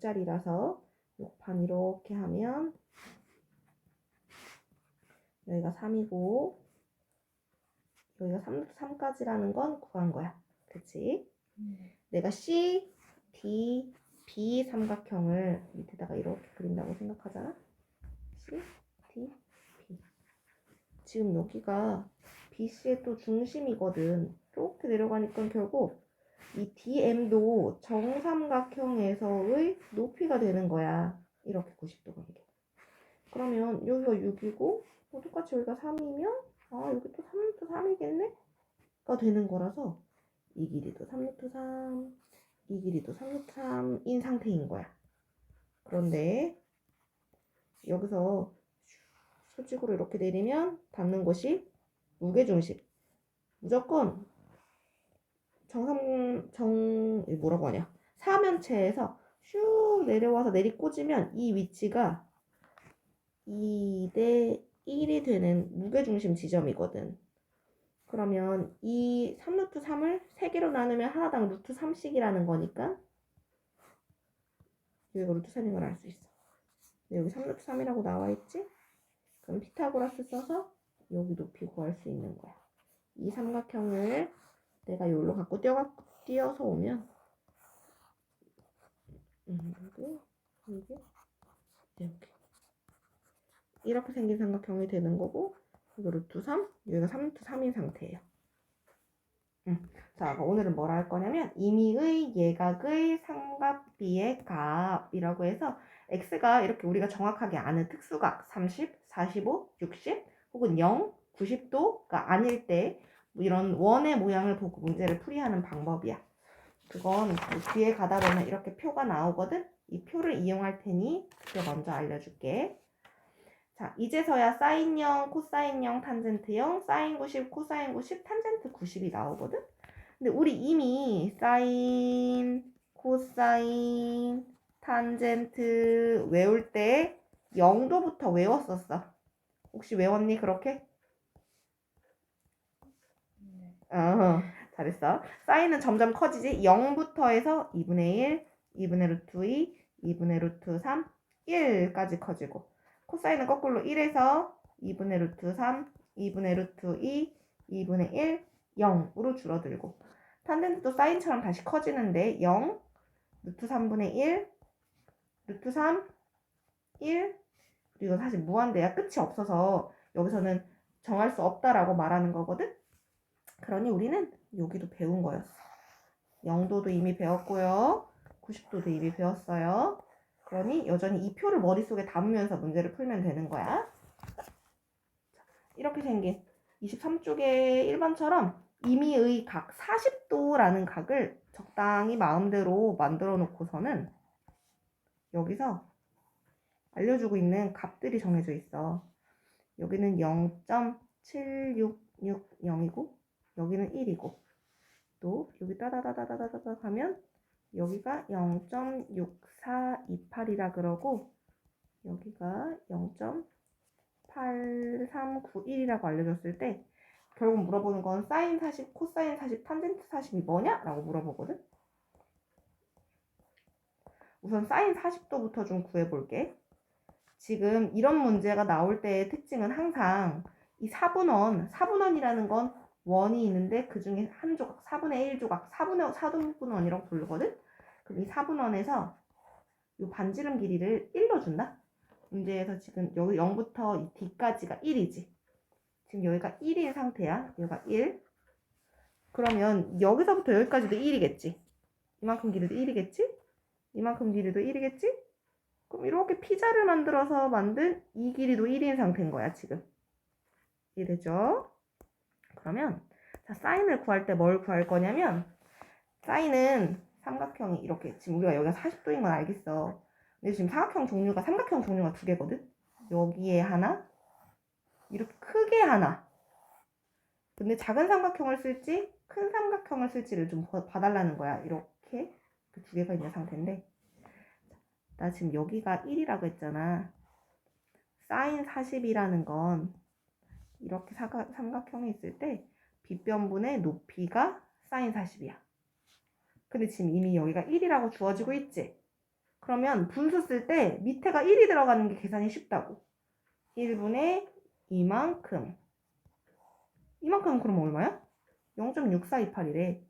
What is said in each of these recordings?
6자리라서 6판 이렇게 하면 여기가 3이고 여기가 3, 3까지라는 건 구한 거야. 그치? 내가 C, D, B 삼각형을 밑에다가 이렇게 그린다고 생각하잖아. C, D, B. 지금 여기가 BC의 또 중심이거든. 이렇게 내려가니까 결국 이 DM도 정삼각형에서의 높이가 되는 거야. 이렇게 90도가 이게. 그러면 여기가 6이고 어, 똑같이 여기가 3이면 아 여기 또 3루트 3이겠네? 가 되는 거라서 이 길이도 3루트 3, 이 길이도 3루트 3인 상태인 거야. 그런데 여기서 수직으로 이렇게 내리면 닿는 곳이 무게중심. 무조건 정삼 정 뭐라고 하냐 사면체에서 슉 내려와서 내리 꽂으면 이 위치가 2대 1이 되는 무게중심 지점이거든. 그러면 이 3루트 3을 3개로 나누면 하나당 루트 3씩이라는 거니까 여기가 루트 3인 걸 알 수 있어. 여기 3루트 3이라고 나와 있지? 그럼 피타고라스 써서 여기 높이 구할 수 있는 거야. 이 삼각형을 내가 여기로 갖고 뛰어, 뛰어서 오면 음, 여기, 이렇게 이렇게 생긴 삼각형이 되는 거고 이거 루트 3, 여기가 3루트 3인 상태예요. 음. 자, 오늘은 뭐라 할 거냐면 임의의 예각의 삼각비의 값이라고 해서 x가 이렇게 우리가 정확하게 아는 특수각 30, 45, 60 혹은 0, 90도가 아닐 때뭐 이런 원의 모양을 보고 문제를 풀이하는 방법이야. 그건 그 뒤에 가다 보면 이렇게 표가 나오거든. 이 표를 이용할 테니 그게 먼저 알려줄게. 자, 이제서야 사인형, 코사인형, 탄젠트형, 사인 90, 코사인 90, 탄젠트 90이 나오거든. 근데 우리 이미 사인, 코사인, 탄젠트 외울 때 0도부터 외웠었어. 혹시 외웠니 그렇게? 어, 잘했어. 사인은 점점 커지지. 0부터 해서 2분의 1, 2분의 루트 2, 2분의 루트 3, 1까지 커지고. 코사인은 거꾸로 1에서 2분의 루트 3, 2분의 루트 2, 2분의 1, 0으로 줄어들고. 탄젠트도 사인처럼 다시 커지는데 0, 루트 3분의 1, 루트 3, 1, 그리고 사실 무한대야. 끝이 없어서 여기서는 정할 수 없다라고 말하는 거거든. 그러니 우리는 여기도 배운 거였어. 0도도 이미 배웠고요. 90도도 이미 배웠어요. 그러니 여전히 이 표를 머릿속에 담으면서 문제를 풀면 되는 거야. 이렇게 생긴 23쪽의 1번처럼 임의의 각 40도라는 각을 적당히 마음대로 만들어 놓고서는 여기서 알려주고 있는 값들이 정해져 있어. 여기는 0.7660이고 여기는 1이고 또 여기 따다다다다다다 하면 여기가 0.6428이라 그러고 여기가 0.8391이라고 알려줬을 때 결국 물어보는 건 사인 40, 코사인 40, 탄젠트 40이 뭐냐? 라고 물어보거든. 우선 사인 40도부터 좀 구해볼게. 지금 이런 문제가 나올 때의 특징은 항상 이 4분원, 4분원이라는 건 원이 있는데 그 중에 한 조각, 4분의 1 조각, 4분의 4분원이라고 부르거든? 그럼 이 4분 원에서 이 반지름 길이를 1로 준다? 문제에서 지금 여기 0부터 이 D까지가 1이지. 지금 여기가 1인 상태야. 여기가 1. 그러면 여기서부터 여기까지도 1이겠지. 이만큼 길이도 1이겠지? 이만큼 길이도 1이겠지? 그럼 이렇게 피자를 만들어서 만든 이 길이도 1인 상태인 거야, 지금. 이해되죠? 그러면 자, 사인을 구할 때 뭘 구할 거냐면 사인은 삼각형이 이렇게 지금 우리가 여기가 40도인 건 알겠어. 근데 지금 사각형 종류가 삼각형 종류가 두 개거든. 여기에 하나, 이렇게 크게 하나. 근데 작은 삼각형을 쓸지 큰 삼각형을 쓸지를 좀 봐달라는 거야. 이렇게 그두 개가 있는 상태인데 나 지금 여기가 1이라고 했잖아. 사인 40이라는 건 이렇게 사각, 삼각형이 있을 때 빗변분의 높이가 사인 40이야. 근데 지금 이미 여기가 1이라고 주어지고 있지. 그러면 분수 쓸 때 밑에가 1이 들어가는 게 계산이 쉽다고. 1분의 이만큼. 이만큼 그럼 얼마야? 0.6428이래.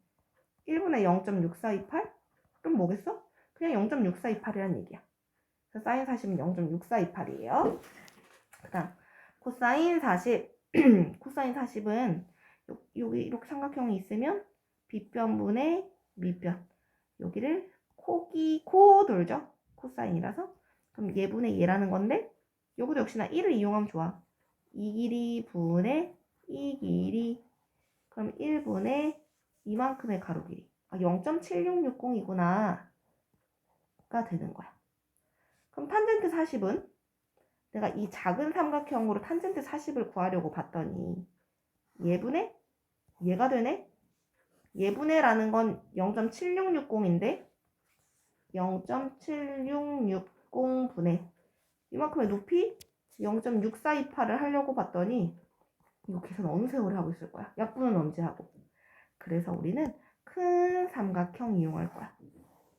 1분의 0.6428? 그럼 뭐겠어? 그냥 0.6428이란 얘기야. 그래서 사인 40은 0.6428이에요. 그 다음 코사인 40. 코사인 40은 요, 여기 이렇게 삼각형이 있으면 빗변분의 밑변. 여기를 코기 코 돌죠. 코사인이라서. 그럼 얘분의 얘라는 건데 요것도 역시나 1을 이용하면 좋아. 이 길이 분의 이 길이 그럼 1분의 이만큼의 가로 길이. 아, 0.7660이구나. 가 되는 거야. 그럼 탄젠트 40은 내가 이 작은 삼각형으로 탄젠트 40을 구하려고 봤더니 예분의 얘가 되네? 예분의라는 건 0.7660인데 0.7660분의 이만큼의 높이 0.6428을 하려고 봤더니 이거 계산 어느 세월에 하고 있을 거야? 약분은 언제 하고? 그래서 우리는 큰 삼각형 이용할 거야.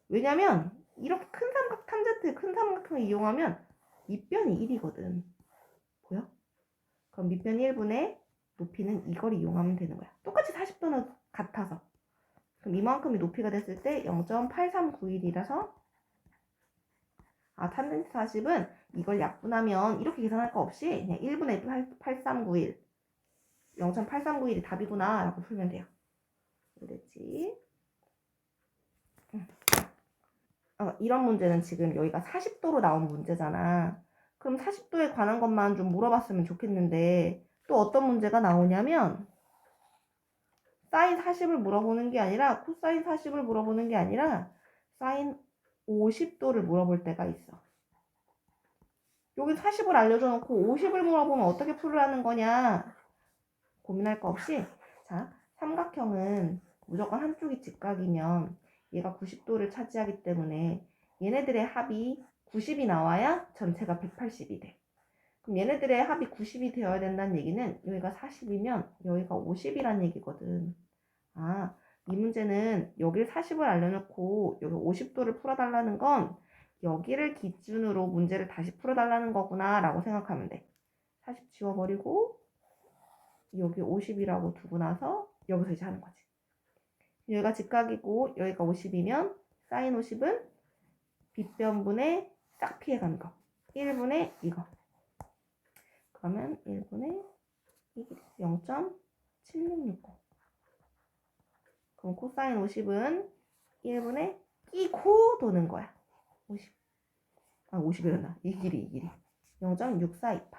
왜냐면 이렇게 큰 삼각 탄젠트 큰 삼각형을 이용하면 밑변이 1이거든. 보여? 그럼 밑변 1분의 높이는 이걸 이용하면 되는 거야. 똑같이 40도는 같아서. 그럼 이만큼이 높이가 됐을 때 0.8391이라서 아 탄젠트 40은 이걸 약분하면 이렇게 계산할 거 없이 그냥 1분의 8391 0.8391이 답이구나 라고 풀면 돼요. 그랬지? 어, 이런 문제는 지금 여기가 40도로 나온 문제잖아. 그럼 40도에 관한 것만 좀 물어봤으면 좋겠는데 또 어떤 문제가 나오냐면 사인 40을 물어보는 게 아니라 코사인 40을 물어보는 게 아니라 사인 50도를 물어볼 때가 있어. 여기 40을 알려줘 놓고 50을 물어보면 어떻게 풀으라는 거냐 고민할 거 없이 자 삼각형은 무조건 한쪽이 직각이면 얘가 90도를 차지하기 때문에 얘네들의 합이 90이 나와야 전체가 180이 돼. 그럼 얘네들의 합이 90이 되어야 된다는 얘기는 여기가 40이면 여기가 50이란 얘기거든. 아, 이 문제는 여기를 40을 알려놓고 여기 50도를 풀어달라는 건 여기를 기준으로 문제를 다시 풀어달라는 거구나 라고 생각하면 돼. 40 지워버리고 여기 50이라고 두고 나서 여기서 이제 하는 거지. 여기가 직각이고 여기가 50이면 사인 50은 빗변분의 싹 피해 간 거. 1분의 이거. 그러면 1분의 0.7660. 그럼 코사인 50은 1분의 끼고 도는 거야. 50. 아, 50이란다. 이 길이, 이 길이. 0.6428.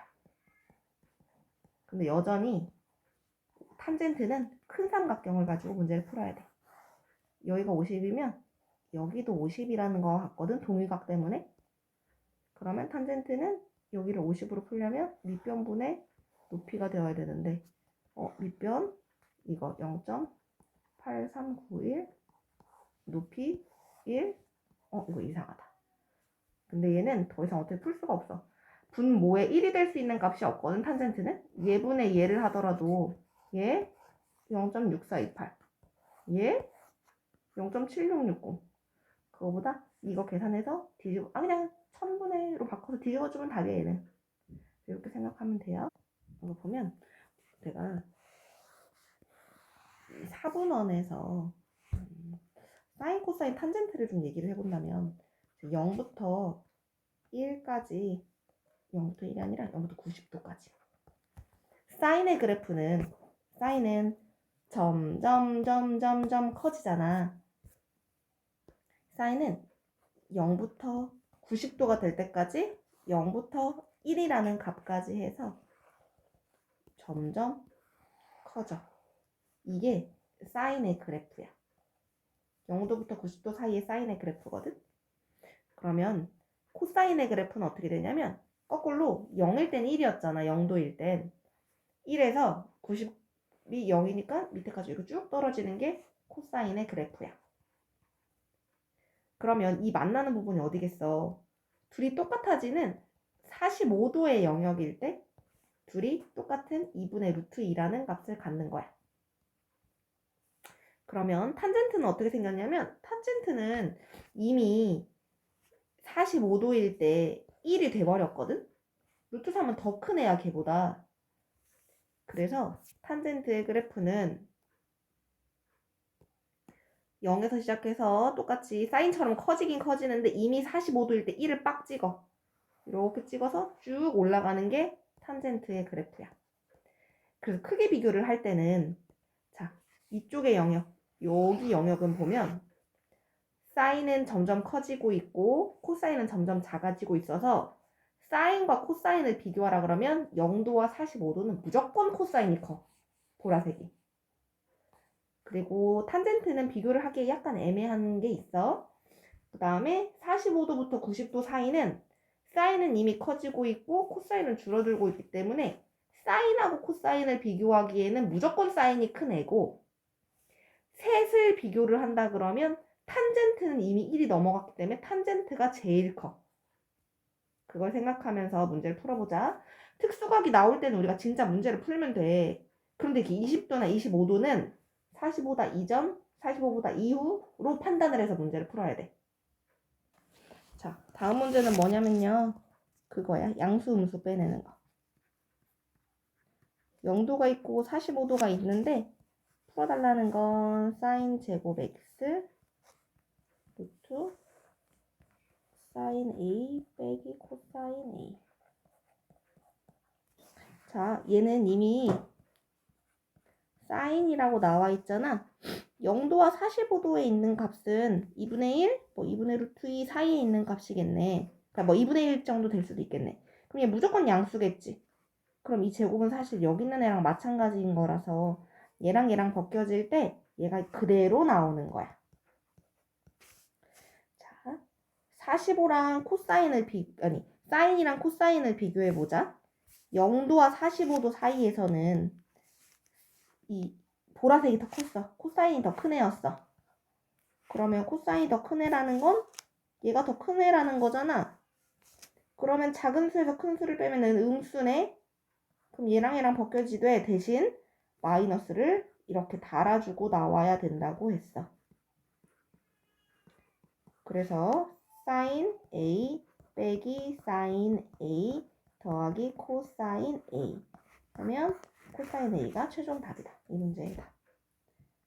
근데 여전히 탄젠트는 큰 삼각형을 가지고 문제를 풀어야 돼. 여기가 50이면 여기도 50이라는 거 같거든. 동위각 때문에. 그러면 탄젠트는 여기를 50으로 풀려면 밑변분의 높이가 되어야 되는데 어, 밑변 이거 0.8391 높이 1 어, 이거 이상하다. 근데 얘는 더 이상 어떻게 풀 수가 없어. 분모에 1이 될 수 있는 값이 없거든, 탄젠트는. 얘분의 얘를 하더라도 얘 0.6428. 얘 0.7660. 그거보다 이거 계산해서 뒤집어, 아, 그냥 1000분의로 바꿔서 뒤집어주면 답이야, 얘는. 이렇게 생각하면 돼요. 이거 보면 내가 4분원에서 음, 사인, 코사인, 탄젠트를 좀 얘기를 해본다면 0부터 1까지 0부터 1이 아니라 0부터 90도까지 사인의 그래프는 사인은 점점 점점 점 커지잖아 사인은 0부터 90도가 될 때까지 0부터 1이라는 값까지 해서 점점 커져 이게 사인의 그래프야 0도부터 90도 사이의 사인의 그래프거든 그러면 코사인의 그래프는 어떻게 되냐면 거꾸로 0일 땐 1이었잖아. 0도일 땐. 1에서 90이 0이니까 밑에까지 이렇게 쭉 떨어지는 게 코사인의 그래프야. 그러면 이 만나는 부분이 어디겠어? 둘이 똑같아지는 45도의 영역일 때 둘이 똑같은 2분의 루트 2라는 값을 갖는 거야. 그러면 탄젠트는 어떻게 생겼냐면 탄젠트는 이미 45도일 때 1이 돼버렸거든? 루트 3은 더 큰 애야, 걔보다. 그래서 탄젠트의 그래프는 0에서 시작해서 똑같이 사인처럼 커지긴 커지는데 이미 45도일 때 1을 빡 찍어. 이렇게 찍어서 쭉 올라가는 게 탄젠트의 그래프야. 그래서 크게 비교를 할 때는 자 이쪽의 영역, 여기 영역은 보면 사인은 점점 커지고 있고 코사인은 점점 작아지고 있어서 사인과 코사인을 비교하라 그러면 0도와 45도는 무조건 코사인이 커. 보라색이. 그리고 탄젠트는 비교를 하기에 약간 애매한 게 있어. 그 다음에 45도부터 90도 사이는 사인은 이미 커지고 있고 코사인은 줄어들고 있기 때문에 사인하고 코사인을 비교하기에는 무조건 사인이 큰 애고 셋을 비교를 한다 그러면 탄젠트는 이미 1이 넘어갔기 때문에 탄젠트가 제일 커. 그걸 생각하면서 문제를 풀어보자. 특수각이 나올 때는 우리가 진짜 문제를 풀면 돼. 그런데 이게 20도나 25도는 45보다 이전, 45보다 이후로 판단을 해서 문제를 풀어야 돼. 자, 다음 문제는 뭐냐면요. 그거야. 양수, 음수 빼내는 거. 0도가 있고 45도가 있는데 풀어달라는 건 사인 제곱 x 루트 사인 a 빼기 코사인 a. 자, 얘는 이미 사인이라고 나와 있잖아. 0도와 45도에 있는 값은 2분의 1, 뭐 2분의 루트 2 사이에 있는 값이겠네. 그러니까 뭐 2분의 1 정도 될 수도 있겠네. 그럼 얘 무조건 양수겠지. 그럼 이 제곱은 사실 여기 있는 애랑 마찬가지인 거라서 얘랑 얘랑 벗겨질 때 얘가 그대로 나오는 거야. 자, 45랑 코사인을 비, 아니, 사인이랑 코사인을 비교해 보자. 0도와 45도 사이에서는 이 보라색이 더 컸어. 코사인이 더 큰 애였어. 그러면 코사인이 더 큰 애라는 건 얘가 더 큰 애라는 거잖아. 그러면 작은 수에서 큰 수를 빼면은 음수네. 그럼 얘랑 얘랑 벗겨지되 대신 마이너스를 이렇게 달아주고 나와야 된다고 했어. 그래서 사인 A 빼기 사인 A 더하기 코사인 A 하면 코사인 A가 최종 답이다. 이 문제의 답.